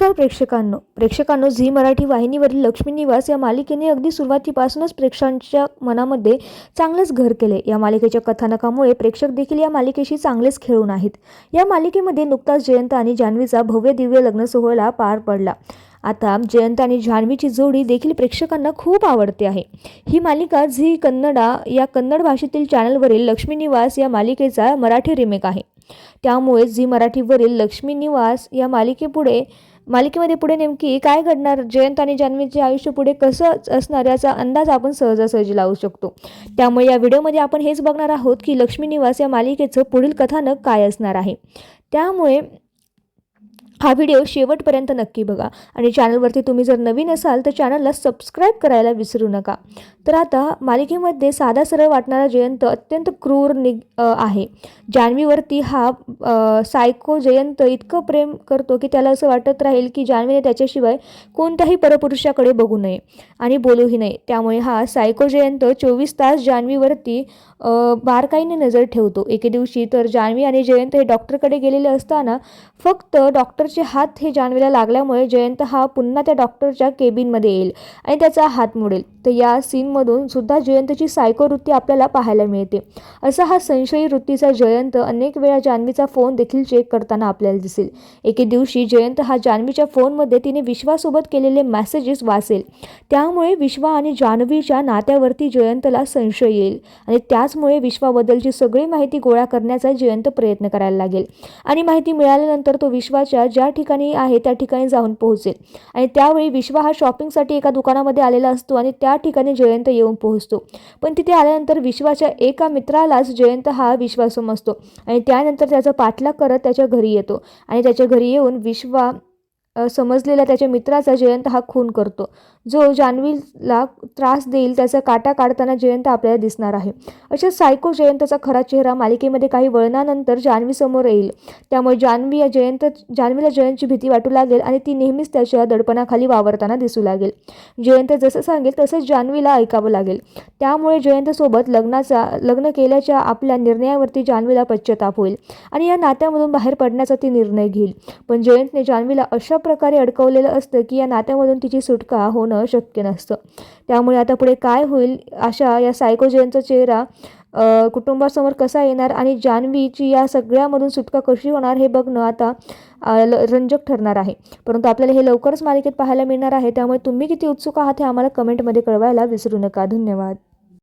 नमस्कार प्रेक्षकांनो. प्रेक्षकांनो झी मराठी वाहिनीवरील लक्ष्मी निवास या मालिकेने अगदी सुरुवातीपासूनच प्रेक्षकांच्या मनामध्ये चांगलंच घर केले. या मालिकेच्या कथानकामुळे प्रेक्षक देखील या मालिकेशी चांगलेच खेळून आहेत. या मालिकेमध्ये नुकताच जयंत आणि जान्हवीचा भव्य दिव्य लग्न सोहळा पार पडला. आता जयंत आणि जान्हवीची जोडी देखील प्रेक्षकांना खूप आवडते आहे. ही मालिका झी कन्नडा या कन्नड भाषेतील चॅनलवरील लक्ष्मी निवास या मालिकेचा मराठी रिमेक आहे. त्यामुळे झी मराठीवरील लक्ष्मी निवास या मालिकेपुढे मालिकेमध्ये पुढे नेमकी काय घडणार? जयंत आणि जान्हवीचे आयुष्य पुढे कसं असणार याचा अंदाज आपण सहजासहजी लावू शकतो. त्यामुळे या व्हिडिओमध्ये आपण हेच बघणार आहोत की लक्ष्मी निवास या मालिकेचं पुढील कथानक काय असणार आहे. त्यामुळे हा व्हिडिओ शेवटपर्यंत नक्की बघा. आणि चॅनलवरती तुम्ही जर नवीन असाल तर चॅनलला सबस्क्राईब करायला विसरू नका. तर आता मालिकेमध्ये साधा सरळ वाटणारा जयंत अत्यंत क्रूर नि आहे. जान्हवीवरती हा सायको जयंत इतकं प्रेम करतो की त्याला असं वाटत राहील की जान्हवीने त्याच्याशिवाय कोणत्याही परपुरुषाकडे बघू नये आणि बोलूही नये. त्यामुळे हा सायको जयंत चोवीस तास जान्हवीवरती बारकाईने नजर ठेवतो. एके दिवशी तर जान्हवी आणि जयंत हे डॉक्टरकडे गेलेले असताना फक्त डॉक्टर डॉक्टरचे हात हे जान्हवीला लागल्यामुळे जयंत हा पुन्हा त्या डॉक्टरच्या केबिनमध्ये येईल आणि त्याचा हात मोडेल. तर या सीनमधून सुद्धा जयंतची सायको वृत्ती आपल्याला पाहायला मिळते. असा हा संशयी वृत्तीचा जयंत अनेक वेळा जान्हवीचा फोन देखील चेक करताना आपल्याला दिसेल. एके दिवशी जयंत हा जान्हवीच्या फोनमध्ये तिने विश्वासोबत केलेले मेसेजेस वाचेल. त्यामुळे विश्वा आणि जान्हवीच्या नात्यावरती जयंतला संशय येईल आणि त्याचमुळे विश्वाबद्दलची सगळी माहिती गोळा करण्याचा जयंत प्रयत्न करायला लागेल. आणि माहिती मिळाल्यानंतर तो विश्वाच्या ज्या ठिकाणी आहे त्या ठिकाणी जाऊन पोहोचेल. आणि त्यावेळी विश्वा हा शॉपिंगसाठी एका दुकानामध्ये आलेला असतो आणि त्या ठिकाणी जयंत येऊन पोहोचतो. पण तिथे आल्यानंतर विश्वाच्या एका मित्रालाच जयंत हा विश्वा समजतो आणि त्यानंतर त्याचा पाठलाग करत त्याच्या घरी येतो. आणि त्याच्या घरी येऊन विश्वा समजलेला समजलेल्या त्याच्या मित्राचा जयंत हा खून करतो. जो जान्हवीला त्रास देईल त्याचा काटा काढताना जयंत आपल्याला दिसणार आहे. अशा सायको जयंतचा खरा चेहरा मालिकेमध्ये काही वळणानंतर जान्हवी समोर येईल. त्यामुळे जान्हवी या जयंत जान्हवीला जयंतची भीती वाटू लागेल आणि ती नेहमीच त्याच्या दडपणाखाली वावरताना दिसू लागेल. जयंत जसं सांगेल तसंच जान्हवीला ऐकावं लागेल. त्यामुळे जयंतसोबत लग्नाचा लग्न केल्याच्या आपल्या निर्णयावरती जान्हवीला पश्चाताप होईल आणि या नात्यामधून बाहेर पडण्याचा ती निर्णय घेईल. पण जयंतने जान्हवीला अशा प्रकारे अडकवलेलं असतं की या नात्यामधून तिची सुटका होणं शक्य नसतं. त्यामुळे आता पुढे काय होईल अशा या सायको जयंतचा चेहरा कुटुंबासमोर कसा येणार आणि जान्हवीची या सगळ्यामधून सुटका कशी होणार हे बघणं आता ल- रंजक ठरणार आहे. परंतु आपल्याला हे लवकरच मालिकेत पाहायला मिळणार आहे. त्यामुळे तुम्ही किती उत्सुक आहात हे आम्हाला कमेंटमध्ये कळवायला विसरू नका. धन्यवाद.